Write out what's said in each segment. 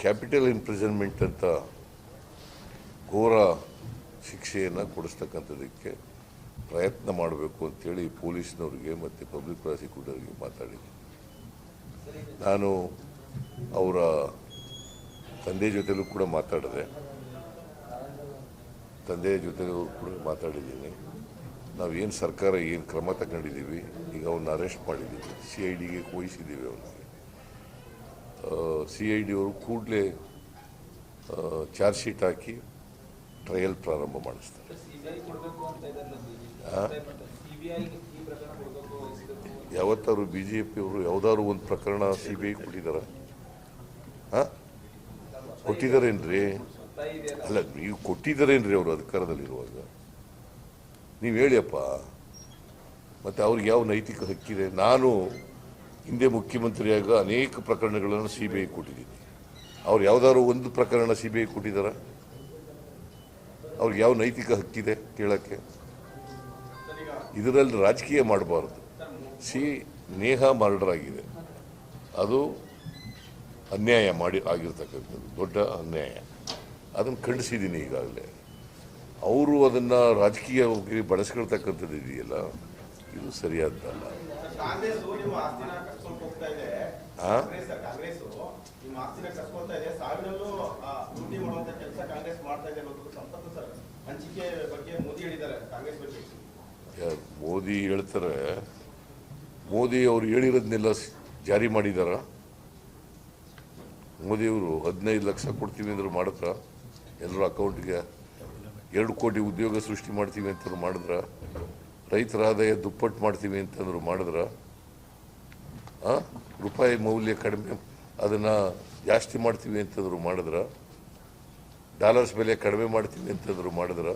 Capital imprisonment ಅಂತ ಘೋರ ಶಿಕ್ಷೆಯನ್ನು ಕೊಡಿಸ್ತಕ್ಕಂಥದ್ದಕ್ಕೆ ಪ್ರಯತ್ನ ಮಾಡಬೇಕು ಅಂತೇಳಿ ಪೊಲೀಸ್ನವ್ರಿಗೆ ಮತ್ತು ಪಬ್ಲಿಕ್ ಪ್ರಾಸಿಕ್ಯೂಟರ್ಗೆ ಮಾತಾಡಿದ್ದೆ ನಾನು ಅವರ ತಂದೆ ಜೊತೆಲೂ ಕೂಡ ಮಾತಾಡಿದೆ. ತಂದೆಯ ಜೊತೆಲೂ ಕೂಡ ಮಾತಾಡಿದ್ದೀನಿ. ನಾವು ಏನು ಸರ್ಕಾರ ಏನು ಕ್ರಮ ತಗೊಂಡಿದ್ದೀವಿ, ಈಗ ಅವನ್ನ ಅರೆಸ್ಟ್ ಮಾಡಿದ್ದೀವಿ ಸಿ ಐ ಡಿಗೆ ವಹಿಸಿದ್ದೀವಿ ಅವನಿಗೆ ಸಿ ಐ ಡಿಯವರು ಕೂಡಲೇ ಚಾರ್ಜ್ ಶೀಟ್ ಹಾಕಿ ಟ್ರಯಲ್ ಪ್ರಾರಂಭ ಮಾಡಿಸ್ತಾರೆ. ಯಾವತ್ತಾರು ಯಾವತ್ತಾದ್ರು ಬಿ ಜೆ ಪಿಯವರು ಯಾವುದಾದ್ರು ಒಂದು ಪ್ರಕರಣ ಸಿ ಬಿ ಐ ಕೊಟ್ಟಿದ್ದಾರ ಹಾಂ ಕೊಟ್ಟಿದ್ದಾರೇನ್ರಿ ಅಲ್ಲ ನೀವು ಕೊಟ್ಟಿದ್ದಾರೇನ್ರಿ ಅವರು ಅಧಿಕಾರದಲ್ಲಿರುವಾಗ? ನೀವು ಹೇಳಿಯಪ್ಪ ಮತ್ತು ಅವ್ರಿಗೆ ಯಾವ ನೈತಿಕ ಹಕ್ಕಿದೆ? ನಾನು ಹಿಂದೆ ಮುಖ್ಯಮಂತ್ರಿಯಾಗ ಅನೇಕ ಪ್ರಕರಣಗಳನ್ನು ಸಿ ಬಿ ಐ ಕೊಟ್ಟಿದ್ದೀನಿ. ಅವ್ರು ಯಾವ್ದಾದ್ರು ಒಂದು ಪ್ರಕರಣ ಸಿ ಬಿ ಐ ಕೊಟ್ಟಿದ್ದಾರ? ಅವ್ರಿಗೆ ಯಾವ ನೈತಿಕ ಹಕ್ಕಿದೆ ಕೇಳಕ್ಕೆ? ಇದರಲ್ಲಿ ರಾಜಕೀಯ ಮಾಡಬಾರ್ದು. ಸಿ ನೇಹ ಮರ್ಡರ್ ಆಗಿದೆ ಅದು ಅನ್ಯಾಯ ಮಾಡಿ ಆಗಿರ್ತಕ್ಕಂಥದ್ದು, ದೊಡ್ಡ ಅನ್ಯಾಯ. ಅದನ್ನು ಖಂಡಿಸಿದ್ದೀನಿ ಈಗಾಗಲೇ. ಅವರು ಅದನ್ನು ರಾಜಕೀಯವಾಗಿ ಬಳಸ್ಕೊಳ್ತಕ್ಕಂಥದ್ದು ಇದೆಯಲ್ಲ, ಇದು ಸರಿಯಾದ್ದಲ್ಲ. ಮೋದಿ ಹೇಳ್ತಾರೆ ಮೋದಿ ಅವರು ಹೇಳಿರೋದನ್ನೆಲ್ಲ ಜಾರಿ ಮಾಡಿದಾರ. ಮೋದಿಯವರು ಹದಿನೈದು ಲಕ್ಷ ಕೊಡ್ತೀವಿ ಅಂದ್ರೆ ಮಾಡಿದ್ರ ಎಲ್ಲರ ಅಕೌಂಟ್ಗೆ ಎರಡು ಕೋಟಿ ಉದ್ಯೋಗ ಸೃಷ್ಟಿ ಮಾಡ್ತೀವಿ ಅಂತ ಮಾಡಿದ್ರ. ರೈತರ ಆದಾಯ ದುಪ್ಪಟ್ಟು ಮಾಡ್ತೀವಿ ಅಂತಂದ್ರು ಮಾಡಿದ್ರ? ರೂಪಾಯಿ ಮೌಲ್ಯ ಕಡಿಮೆ, ಅದನ್ನು ಜಾಸ್ತಿ ಮಾಡ್ತೀವಿ ಅಂತಂದ್ರು ಮಾಡಿದ್ರ, ಡಾಲರ್ಸ್ ಬೆಲೆ ಕಡಿಮೆ ಮಾಡ್ತೀವಿ ಅಂತಂದ್ರು ಮಾಡಿದ್ರ,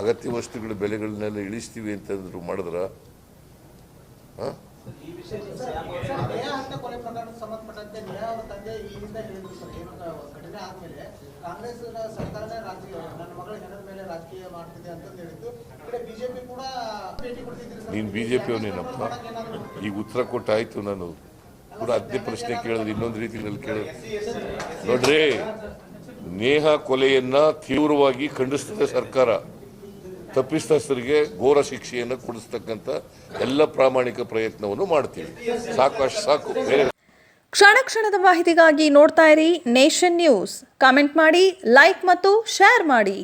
ಅಗತ್ಯ ವಸ್ತುಗಳ ಬೆಲೆಗಳನ್ನೆಲ್ಲ ಇಳಿಸ್ತೀವಿ ಅಂತಂದ್ರು ಮಾಡಿದ್ರ ಹಾಂ ಕಾಂಗ್ರೆಸ್ ಮಗಳ ಬಿ ಜೆ ಪಿ ಅವನೇನಪ್ಪ ಈಗ ಉತ್ತರ ಕೊಟ್ಟಾಯ್ತು ನಾನು. ಕೂಡ ಅದೇ ಪ್ರಶ್ನೆ ಕೇಳಿದ್ರೆ ಇನ್ನೊಂದು ರೀತಿಯಲ್ಲಿ ಕೇಳಿದ್ರೆ ನೋಡ್ರಿ, ನೇಹ ಕೊಲೆಯನ್ನ ತೀವ್ರವಾಗಿ ಖಂಡಿಸ್ತದೆ ಸರ್ಕಾರ. ತಪ್ಪಿತಸ್ಥರಿಗೆ ಘೋರ ಶಿಕ್ಷೆಯನ್ನು ಕೊಡಿಸ್ತಕ್ಕಂಥ ಎಲ್ಲ ಪ್ರಾಮಾಣಿಕ ಪ್ರಯತ್ನವನ್ನು ಮಾಡ್ತೀವಿ. ಸಾಕು ಸಾಕು. ಕ್ಷಣ ಕ್ಷಣದ ಮಾಹಿತಿಗಾಗಿ ನೋಡ್ತಾ ಇರಿ ನೇಷನ್ ನ್ಯೂಸ್. ಕಾಮೆಂಟ್ ಮಾಡಿ, ಲೈಕ್ ಮತ್ತು ಶೇರ್ ಮಾಡಿ.